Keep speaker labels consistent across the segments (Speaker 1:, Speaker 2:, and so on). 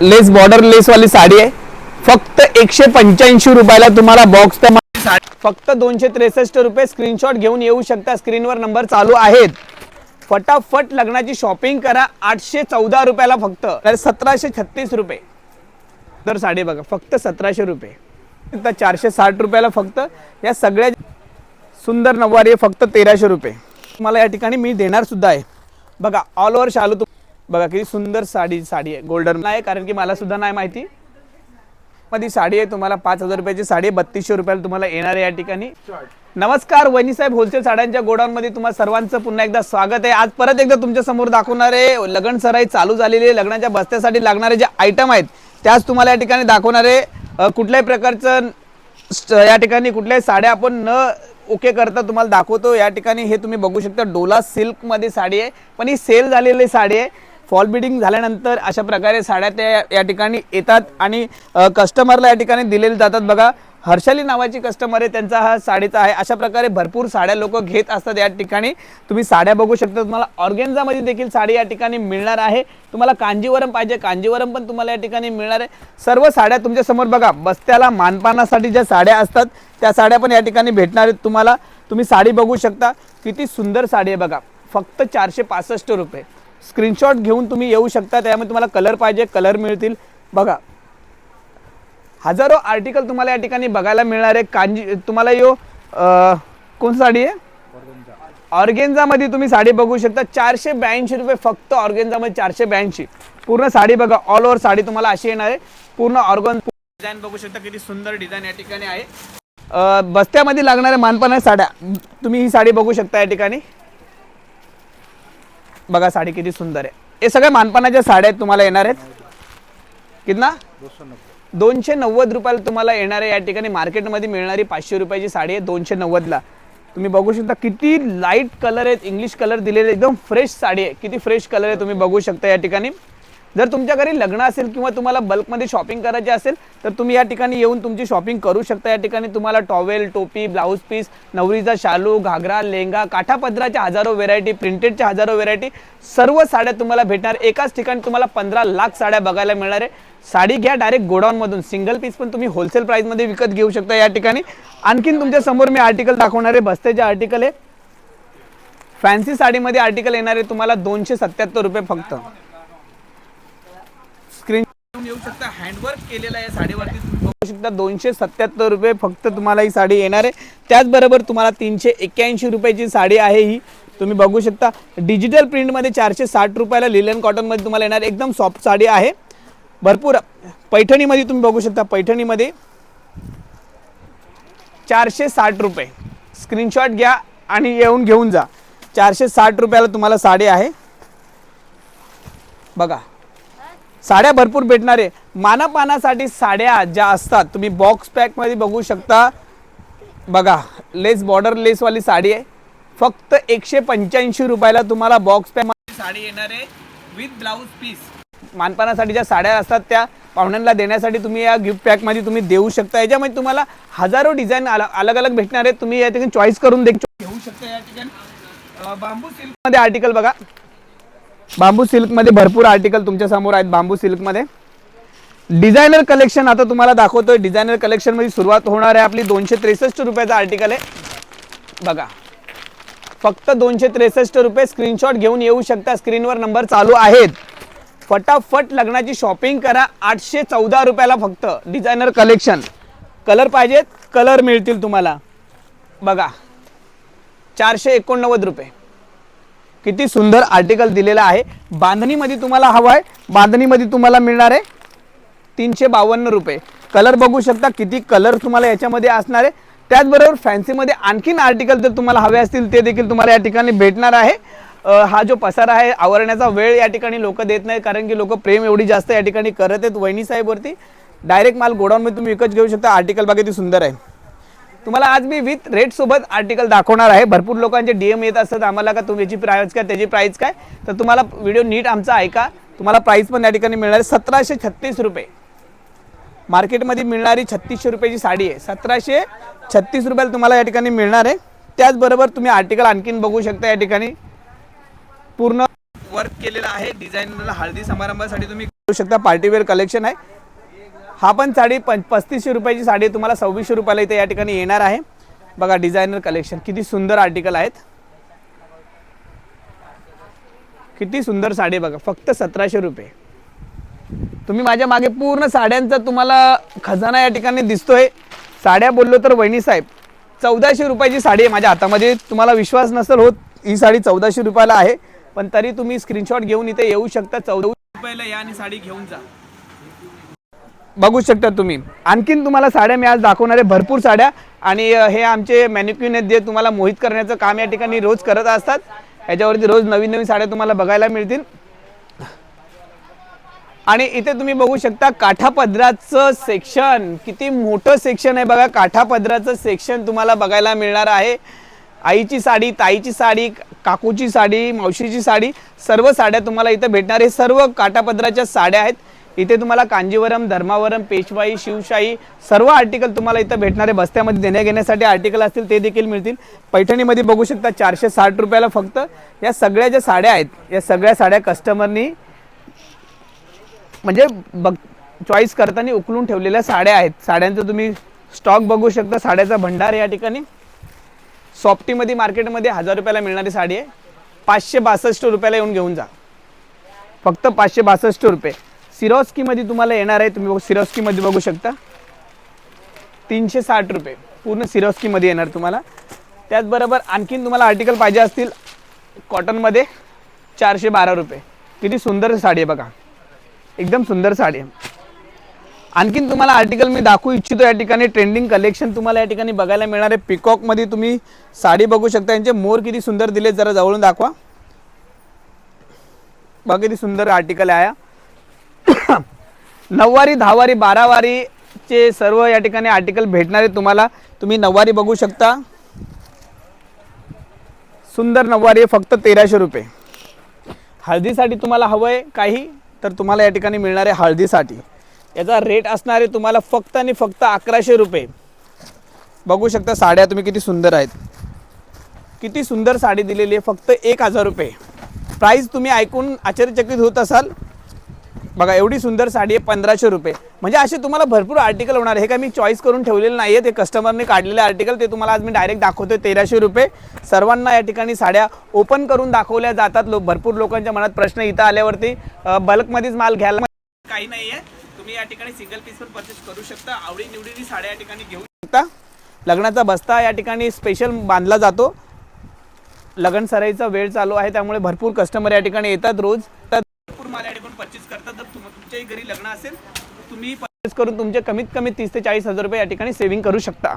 Speaker 1: लेस border लेस वाली साडी आहे. फक्त एकशे पंच्याऐंशी रुपयाला तुम्हाला बॉक्स फक्त दोनशे त्रेसष्ट रुपये स्क्रीनशॉट घेऊन येऊ शकता. स्क्रीनवर नंबर चालू आहेत. फटाफट लग्नाची शॉपिंग करा. आठशे चौदा रुपयाला फक्त. सतराशे छत्तीस रुपये. तर साडी बघा फक्त सतराशे रुपये. तर चारशे साठ रुपयाला फक्त. या सगळ्या सुंदर नऊवारी आहे फक्त तेराशे रुपये. मला या ठिकाणी मी देणार सुद्धा आहे. बघा ऑल ओव्हर शालू तुम्ही बघा किती सुंदर साडी साडी आहे. गोल्डन नाही कारण की मला सुद्धा नाही माहिती. मग ती साडी आहे तुम्हाला पाच हजार रुपयाची साडी आहे. बत्तीसशे रुपयाला तुम्हाला येणार आहे या ठिकाणी. नमस्कार वहिनीसाहेब होलसेल साड्यांच्या गोडाऊनमध्ये तुम्हाला सर्वांचं पुन्हा एकदा स्वागत आहे. आज परत एकदा तुमच्यासमोर दाखवणार आहे. लग्न सराई चालू झालेली आहे. लग्नाच्या बस्त्यासाठी लागणारे जे आयटम आहेत त्याच तुम्हाला या ठिकाणी दाखवणार आहे. कुठल्याही प्रकारचं या ठिकाणी कुठल्याही साड्या आपण न ओके करता तुम्हाला दाखवतो. या ठिकाणी हे तुम्ही बघू शकता डोला सिल्कमध्ये साडी आहे. पण ही सेल झालेली साडी आहे. फॉल बिडिंग झाल्यानंतर अशा प्रकारे साड्या त्या या ठिकाणी येतात आणि कस्टमरला या ठिकाणी दिलेले जातात. बघा हर्षाली नावाची कस्टमर आहे त्यांचा हा साडीचा आहे. अशा प्रकारे भरपूर साड्या लोक घेत असतात या ठिकाणी. तुम्ही साड्या बघू शकता. तुम्हाला ऑर्गेन्झामध्ये देखील साडी या ठिकाणी मिळणार आहे. तुम्हाला कांजीवरम पाहिजे. कांजीवरम पण तुम्हाला या ठिकाणी मिळणार आहे. सर्व साड्या तुमच्यासमोर बघा बस्त्याला मानपानासाठी ज्या साड्या असतात त्या साड्या पण या ठिकाणी भेटणार आहेत तुम्हाला. तुम्ही साडी बघू शकता. किती सुंदर साडी आहे बघा. फक्त चारशे पासष्ट रुपये. स्क्रीनशॉट घेऊन तुम्ही येऊ शकता त्यामध्ये तुम्हाला कलर पाहिजे कलर मिळतील. बघा. हजारो आर्टिकल तुम्हाला या ठिकाणी बघायला मिळणार आहे. कांजी तुम्हाला यो कोण साडी आहे? ऑर्गेन्झामध्ये तुम्ही साडी बघू शकता. चारशे ब्याऐंशी रुपये फक्त ऑर्गेन्झामध्ये चारशे ब्याऐंशी. पूर्ण साडी बघा. ऑल ओव्हर साडी तुम्हाला अशी येणार आहे. पूर्ण ऑर्गन डिझाईन बघू शकता. किती सुंदर डिझाईन या ठिकाणी आहे. बस्त्यामध्ये लागणाऱ्या मानपाना साड्या. तुम्ही ही साडी बघू शकता या ठिकाणी. बघा साडी किती सुंदर आहे. हे सगळ्या मानपानाच्या साड्या आहेत तुम्हाला येणार आहेत. कितना? दोनशे नव्वद रुपयाला तुम्हाला येणार आहे या ठिकाणी. मार्केटमध्ये मिळणारी पाचशे रुपयाची साडी आहे दोनशे नव्वदला. तुम्ही बघू शकता किती लाइट कलर आहेत इंग्लिश कलर दिलेले एकदम फ्रेश साडी आहे. किती फ्रेश कलर आहे तुम्ही बघू शकता या ठिकाणी. जर तुमच्या घरी लग्न असेल किंवा तुम्हाला बल्कमध्ये शॉपिंग करायची असेल तर तुम्ही या ठिकाणी येऊन तुमची शॉपिंग करू शकता. या ठिकाणी तुम्हाला टॉवेल टोपी ब्लाऊज पीस नवरीचा शालू घागरा लेंगा काठापदराच्या हजारो व्हेरायटी प्रिंटेडच्या हजारो व्हेरायटी सर्व साड्या तुम्हाला भेटणार. एकाच ठिकाणी तुम्हाला पंधरा लाख साड्या बघायला मिळणार आहे. साडी घ्या डायरेक्ट गोडाऊनमधून सिंगल पीस पण तुम्ही होलसेल प्राईसमध्ये विकत घेऊ शकता या ठिकाणी. आणखीन तुमच्यासमोर मी आर्टिकल दाखवणार आहे. बस्तेचे आर्टिकल आहे. फॅन्सी साडीमध्ये आर्टिकल येणार आहे. तुम्हाला दोनशे सत्याहत्तर रुपये फक्त. स्क्रीन येऊ शकता. हँडवर्क केलेला आहे साडीवरती. तुम्ही बघू शकता. दोनशे सत्याहत्तर रुपये फक्त तुम्हाला ही साडी येणार आहे. त्याचबरोबर तुम्हाला तीनशे एक्क्याऐंशी रुपयाची साडी आहे ही. तुम्ही बघू शकता. डिजिटल प्रिंटमध्ये चारशे साठ रुपयाला लिलन कॉटनमध्ये तुम्हाला येणार. एकदम सॉफ्ट साडी आहे. भरपूर पैठणीमध्ये तुम्ही बघू शकता. पैठणीमध्ये चारशे साठ रुपये. स्क्रीनशॉट घ्या आणि येऊन घेऊन जा. चारशे साठ रुपयाला तुम्हाला साडी आहे. बघा. साड्या भरपूर भेटणार. आहे मानापानासाठी साड्या ज्या असतात तुम्ही बॉक्स पॅकमध्ये बघू शकता. बघा लेस बॉर्डर लेसवाली साडी आहे. फक्त एकशे पंच्याऐंशी रुपयाला तुम्हाला बॉक्स पॅक साडी येणार आहे विथ ब्लाऊज पीस मानपानासाठी ज्या साड्या असतात त्या पाहुण्यांना देण्यासाठी तुम्ही या गिफ्ट पॅकमध्ये तुम्ही देऊ शकता. याच्यामध्ये तुम्हाला हजारो डिझाईन अलग अलग भेटणार आहे तुम्ही या ठिकाणी चॉईस करून दे घेऊ शकता. या ठिकाणी बांबू सिल्कमध्ये आर्टिकल बघा. बांबू सिल्कमध्ये भरपूर आर्टिकल तुमच्यासमोर आहेत बांबू सिल्कमध्ये. डिझायनर कलेक्शन आता तुम्हाला दाखवतोय. डिझायनर कलेक्शनमध्ये सुरुवात होणार आहे आपली दोनशे त्रेसष्ट रुपयाचं आर्टिकल आहे. बघा. फक्त दोनशे त्रेसष्ट रुपये स्क्रीनशॉट घेऊन येऊ शकता. स्क्रीनवर नंबर चालू आहेत. फटाफट लग्नाची शॉपिंग करा. आठशे चौदा रुपयाला फक्त डिझायनर कलेक्शन. कलर पाहिजेत. कलर मिळतील तुम्हाला. बघा. चारशे एकोणनव्वद रुपये. किती सुंदर आर्टिकल दिलेला आहे. बांधणीमध्ये तुम्हाला हवं आहे बांधणीमध्ये तुम्हाला मिळणार आहे तीनशे बावन्न रुपये. कलर बघू शकता किती कलर तुम्हाला याच्यामध्ये असणार आहे. त्याचबरोबर फॅन्सीमध्ये आणखीन आर्टिकल जर तुम्हाला हवे असतील ते देखील तुम्हाला या ठिकाणी भेटणार आहे. हा जो पसारा आहे आवरण्याचा वेळ या ठिकाणी लोक देत नाही कारण की लोक प्रेम एवढी जास्त या ठिकाणी करत आहेत वहिनी साहेबवरती. डायरेक्ट माल गोडाऊनमध्ये तुम्ही विकत घेऊ शकता. आर्टिकल बघा ती सुंदर आहे. तुम्हाला आज मी विथ रेट सोबत आर्टिकल दाखवणार आहे. भरपूर लोकांचे डीएम येत असतात आम्हाला का तुम्ही प्राईज काय त्याची प्राईज काय? तर तुम्हाला व्हिडिओ नीट आमचा ऐका. तुम्हाला प्राईस पण या ठिकाणी मिळणार आहे. सतराशे छत्तीस रुपये. मार्केटमध्ये मिळणारी छत्तीसशे रुपयाची साडी आहे. सतराशे छत्तीस रुपयाला तुम्हाला या ठिकाणी मिळणार आहे. त्याचबरोबर तुम्ही आर्टिकल आणखीन बघू शकता या ठिकाणी. पूर्ण वर्क केलेलं आहे. डिझाईनला हळदी समारंभासाठी तुम्ही करू शकता. पार्टीवेअर कलेक्शन आहे. हा पण साडी पं पस्तीसशे रुपयाची साडी तुम्हाला सव्वीसशे रुपयाला इथे या ठिकाणी येणार आहे. बघा डिझायनर कलेक्शन किती सुंदर आर्टिकल आहेत. किती सुंदर साडी बघा फक्त सतराशे रुपये. तुम्ही माझ्या मागे पूर्ण साड्यांचा तुम्हाला खजाना या ठिकाणी दिसतोय. साड्या बोललो तर वहिनी साहेब चौदाशे रुपयाची साडी आहे माझ्या हातामध्ये. तुम्हाला विश्वास नसेल होत ही साडी चौदाशे रुपयाला आहे. पण तरी तुम्ही स्क्रीनशॉट घेऊन इथे येऊ शकता. चौदा रुपयाला या आणि साडी घेऊन जा. बघू शकता तुम्ही. आणखीन तुम्हाला साड्या मी आज दाखवणार आहे. भरपूर साड्या. आणि हे आमचे मॅनिक्युन आहेत जे तुम्हाला मोहित करण्याचं काम या ठिकाणी रोज करत असतात. याच्यावरती रोज नवीन नवीन साड्या तुम्हाला बघायला मिळतील. आणि इथे तुम्ही बघू शकता काठापदराचं सेक्शन किती मोठं सेक्शन आहे बघा. काठापदराचं सेक्शन तुम्हाला बघायला मिळणार आहे. आईची साडी ताईची साडी काकूची साडी मावशीची साडी सर्व साड्या तुम्हाला इथं भेटणार हे सर्व काठापदराच्या साड्या आहेत. इथे तुम्हाला कांजीवरम धर्मावरम पेशवाई शिवशाही सर्व आर्टिकल तुम्हाला इथं भेटणारे बस्त्यामध्ये देण्या घेण्यासाठी आर्टिकल असतील ते देखील मिळतील. पैठणीमध्ये बघू शकता चारशे साठ रुपयाला फक्त. या सगळ्या ज्या साड्या आहेत या सगळ्या साड्या कस्टमरनी म्हणजे बघ चॉईस करताना उकलून ठेवलेल्या साड्या आहेत. साड्यांचं तुम्ही स्टॉक बघू शकता. साड्याचा भंडार या ठिकाणी. सॉफ्टीमध्ये मार्केटमध्ये हजार रुपयाला मिळणारी साडी आहे. पाचशे बासष्ट रुपयाला येऊन घेऊन जा. फक्त पाचशे बासष्ट रुपये. सिरोस्कीमध्ये तुम्हाला येणार आहे तुम्ही बघू सिरोस्कीमध्ये बघू शकता. तीनशे साठ रुपये. पूर्ण सिरोस्कीमध्ये येणार तुम्हाला. त्याचबरोबर आणखीन तुम्हाला आर्टिकल पाहिजे असतील कॉटनमध्ये चारशे बारा रुपये. किती सुंदर साडी आहे बघा. एकदम सुंदर साडी आहे. आणखीन तुम्हाला आर्टिकल मी दाखवू इच्छितो या ठिकाणी. ट्रेंडिंग कलेक्शन तुम्हाला या ठिकाणी बघायला मिळणार आहे. पिकॉकमध्ये तुम्ही साडी बघू शकता. यांचे मोर किती सुंदर दिले जरा जवळून दाखवा. बघा किती सुंदर आर्टिकल आहे हा. नऊवारी दहावारी बारावारीचे सर्व या ठिकाणी आर्टिकल भेटणार आहे तुम्हाला. तुम्ही नऊवारी बघू शकता. सुंदर नऊवारी आहे फक्त तेराशे रुपये. हळदीसाठी तुम्हाला हवं आहे काही तर तुम्हाला या ठिकाणी मिळणार आहे हळदीसाठी. याचा रेट असणार आहे तुम्हाला फक्त आणि फक्त अकराशे रुपये. बघू शकता साड्या तुम्ही किती सुंदर आहेत. किती सुंदर साडी दिलेली आहे फक्त एक हजार रुपये. प्राईस तुम्ही ऐकून आश्चर्यचकित होत असाल बघा एवढी सुंदर साडी आहे पंधराशे रुपये. म्हणजे असे तुम्हाला भरपूर आर्टिकल होणार हे काय मी चॉईस करून ठेवलेलं नाही आहे ते कस्टमरने काढलेले आर्टिकल ते तुम्हाला आज मी डायरेक्ट दाखवतोय तेराशे रुपये. सर्वांना या ठिकाणी साड्या ओपन करून दाखवल्या जातात. लो भरपूर लोकांच्या मनात प्रश्न इथं आल्यावरती. बल्कमध्येच माल घ्यायला काही नाही आहे तुम्ही या ठिकाणी सिंगल पीसवर परचेस करू शकता. आवडी निवडीची साड्या या ठिकाणी घेऊ शकता. लग्नाचा बस्ता या ठिकाणी स्पेशल बांधला जातो. लग्न सराईचा वेळ चालू आहे त्यामुळे भरपूर कस्टमर या ठिकाणी येतात रोज. तर भरपूर माल या ठिकाणी परचेस करतात. जर तुम तुमच्याही घरी लग्न असेल तुम्ही परचेस करून तुमचे कमीत कमी तीस ते चाळीस हजार रुपये या ठिकाणी सेव्हिंग करू शकता.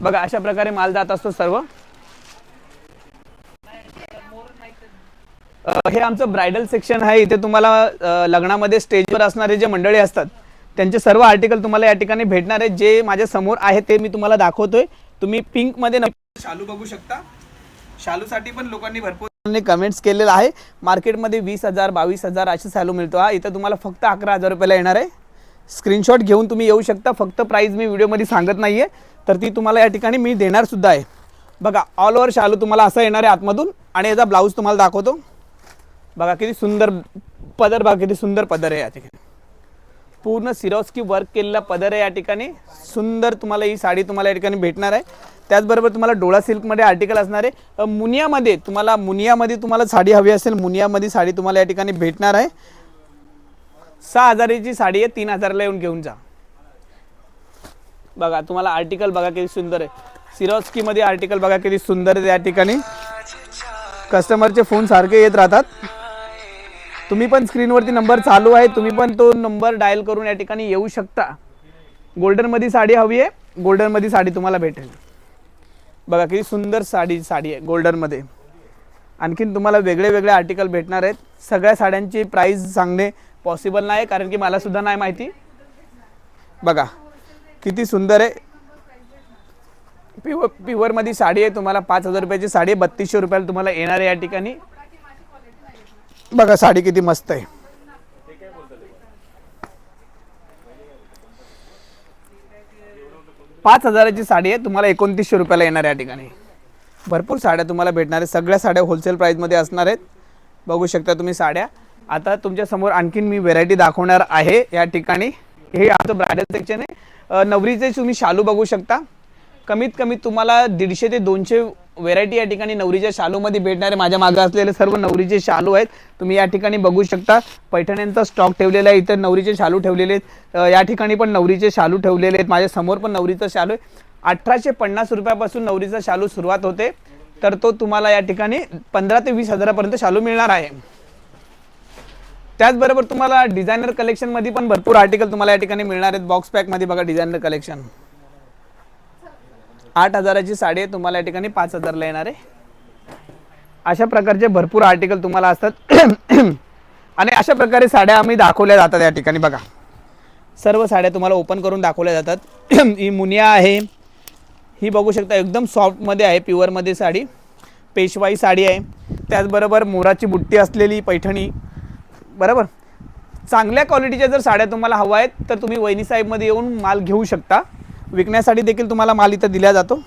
Speaker 1: बघा अशा प्रकारे माल जात असतो सर्व. हे आमचं ब्रायडल सेक्शन आहे. इथे तुम्हाला लग्नामध्ये स्टेजवर असणारे जे मंडळी असतात त्यांचे सर्व आर्टिकल तुम्हाला या ठिकाणी भेटणार आहेत. जे माझ्यासमोर आहे ते मी तुम्हाला दाखवतोय. तुम्ही पिंकमध्ये शालू बघू शकता. शालूसाठी पण लोकांनी भरपूर कमेंट्स केलेलं आहे. मार्केटमध्ये वीस हजार बावीस हजार असे सॅलो मिळतो. हा इथं तुम्हाला फक्त अकरा हजार रुपयाला येणार आहे. स्क्रीनशॉट घेऊन तुम्ही येऊ शकता. फक्त प्राईज मी व्हिडिओमध्ये सांगत नाही आहे तर ती तुम्हाला या ठिकाणी मी देणार सुद्धा आहे. बघा ऑल ओव्हर शालू तुम्हाला असं येणार आहे आतमधून. आणि याचा ब्लाऊज तुम्हाला दाखवतो. बघा किती सुंदर पदर बघा किती सुंदर पदर आहे या ठिकाणी. पूर्ण सिरॉस्की वर्क केलेला पदर आहे या ठिकाणी. सुंदर तुम्हाला ही साडी तुम्हाला या ठिकाणी भेटणार आहे. त्याचबरोबर तुम्हाला डोळा सिल्कमध्ये आर्टिकल असणार आहे. मुनियामध्ये तुम्हाला मुनियामध्ये तुम्हाला साडी हवी असेल मुनियामध्ये साडी तुम्हाला या ठिकाणी भेटणार आहे. सहा हजाराची साडी आहे तीन हजारला येऊन घेऊन जा. बघा तुम्हाला आर्टिकल बघा किती सुंदर आहे. सिरॉस्कीमध्ये आर्टिकल बघा किती सुंदर आहे या ठिकाणी. कस्टमरचे फोन सारखे येत राहतात. तुम्ही पण स्क्रीनवरती नंबर चालू आहे तुम्ही पण तो नंबर डायल करून या ठिकाणी येऊ शकता. गोल्डनमध्ये साडी हवी आहे गोल्डनमध्ये साडी तुम्हाला भेटेल. बघा किती सुंदर साडी साडी आहे गोल्डनमध्ये. आणखीन तुम्हाला वेगळे वेगळे आर्टिकल भेटणार आहेत. सगळ्या साड्यांची प्राईस सांगणे पॉसिबल नाही कारण की मलासुद्धा नाही माहिती. बघा किती सुंदर आहे. प्युअर प्युअरमध्ये साडी आहे तुम्हाला पाच हजार रुपयाची साडी आहे बत्तीसशे रुपयाला तुम्हाला येणार आहे या ठिकाणी. बघा साडी किती मस्त आहे. पाच हजाराची साडी आहे तुम्हाला एकोणतीसशे रुपयाला येणार या ठिकाणी. भरपूर साड्या तुम्हाला भेटणार आहेत. सगळ्या साड्या होलसेल प्राईजमध्ये असणार आहेत. बघू शकता तुम्ही साड्या. आता तुमच्यासमोर आणखीन मी व्हेरायटी दाखवणार आहे या ठिकाणी. हे आमचं ब्रायडल सेक्शन आहे. नवरीचे तुम्ही शालू बघू शकता. कमीत कमी तुम्हाला दीडशे ते दोनशे व्हेरायटी या ठिकाणी नवरीच्या शालूमध्ये भेटणारे माझ्या मागं असलेले सर्व नवरीचे शालू आहेत. तुम्ही या ठिकाणी बघू शकता. पैठण्यांचा स्टॉक ठेवलेला आहे. इतर नवरीचे शालू ठेवलेले आहेत. या ठिकाणी पण नवरीचे शालू ठेवलेले आहेत. माझ्यासमोर पण नवरीचा शालू आहे. अठराशे पन्नास रुपयापासून नवरीचा शालू सुरुवात होते. तर तो तुम्हाला या ठिकाणी पंधरा ते वीस हजारापर्यंत शालू मिळणार आहे. त्याचबरोबर तुम्हाला डिझायनर कलेक्शनमध्ये पण भरपूर आर्टिकल तुम्हाला या ठिकाणी मिळणार आहेत. बॉक्स पॅकमध्ये बघा डिझायनर कलेक्शन आठ हजाराची साडी आहे तुम्हाला या ठिकाणी पाच हजारला येणार आहे. अशा प्रकारचे भरपूर आर्टिकल तुम्हाला असतात. आणि अशा प्रकारे साड्या आम्ही दाखवल्या जातात या ठिकाणी बघा. सर्व साड्या तुम्हाला ओपन करून दाखवल्या जातात. ही मुनिया आहे. ही बघू शकता एकदम सॉफ्टमध्ये आहे प्युअरमध्ये साडी. पेशवाई साडी आहे. त्याचबरोबर मोराची बुट्टी असलेली पैठणी. बरोबर? चांगल्या क्वालिटीच्या जर साड्या तुम्हाला हव्या आहेत तर तुम्ही वहिनी साहेबमध्ये येऊन माल घेऊ शकता. विकण्यासाठी देखील तुम्हाला माल इथं दिला जातो.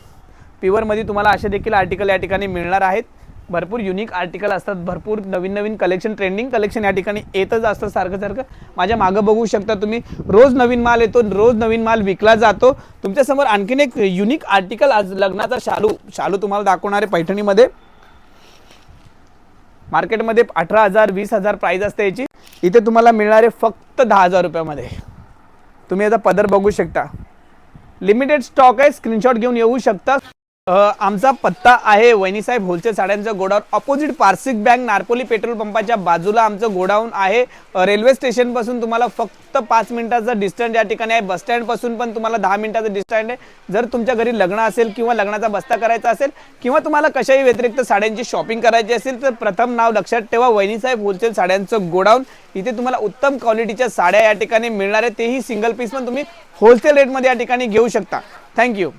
Speaker 1: प्युअरमध्ये तुम्हाला असे देखील आर्टिकल या ठिकाणी मिळणार आहेत. भरपूर युनिक आर्टिकल असतात. भरपूर नवीन नवीन कलेक्शन ट्रेंडिंग कलेक्शन या ठिकाणी येतच असतं सारखं सारखं. माझ्या मागं बघू शकता तुम्ही रोज नवीन माल येतो रोज नवीन माल विकला जातो. तुमच्यासमोर आणखीन एक युनिक आर्टिकल आज लग्नाचा शालू शालू तुम्हाला दाखवणार आहे पैठणीमध्ये. मार्केटमध्ये अठरा हजार वीस हजार प्राईज असते याची. इथे तुम्हाला मिळणारे फक्त दहा हजार रुपयामध्ये. तुम्ही याचा पदर बघू शकता. लिमिटेड स्टॉक आहे. स्क्रीनशॉट घेऊन येऊ शकता. आमचा पत्ता आहे वहिनीसाहेब होलसेल साड्यांचं godown opposite Parsik bank Narpoli petrol पंपाच्या बाजूला आमचं गोडाऊन आहे. रेल्वे स्टेशनपासून तुम्हाला फक्त पाच मिनिटाचं डिस्टन्स या ठिकाणी आहे. बस स्टँडपासून पण तुम्हाला दहा मिनिटाचं डिस्टन्स आहे. जर तुमच्या घरी लग्न असेल किंवा लग्नाचा बस्ता करायचा असेल किंवा तुम्हाला कशाही व्यतिरिक्त साड्यांची शॉपिंग करायची असेल तर प्रथम नाव लक्षात ठेवा वहिनीसाहेब होलसेल साड्यांचं गोडाऊन. इथे तुम्हाला उत्तम क्वालिटीच्या साड्या या ठिकाणी मिळणार आहे तेही सिंगल पीस पण तुम्ही होलसेल रेटमध्ये या ठिकाणी घेऊ शकता. थँक्यू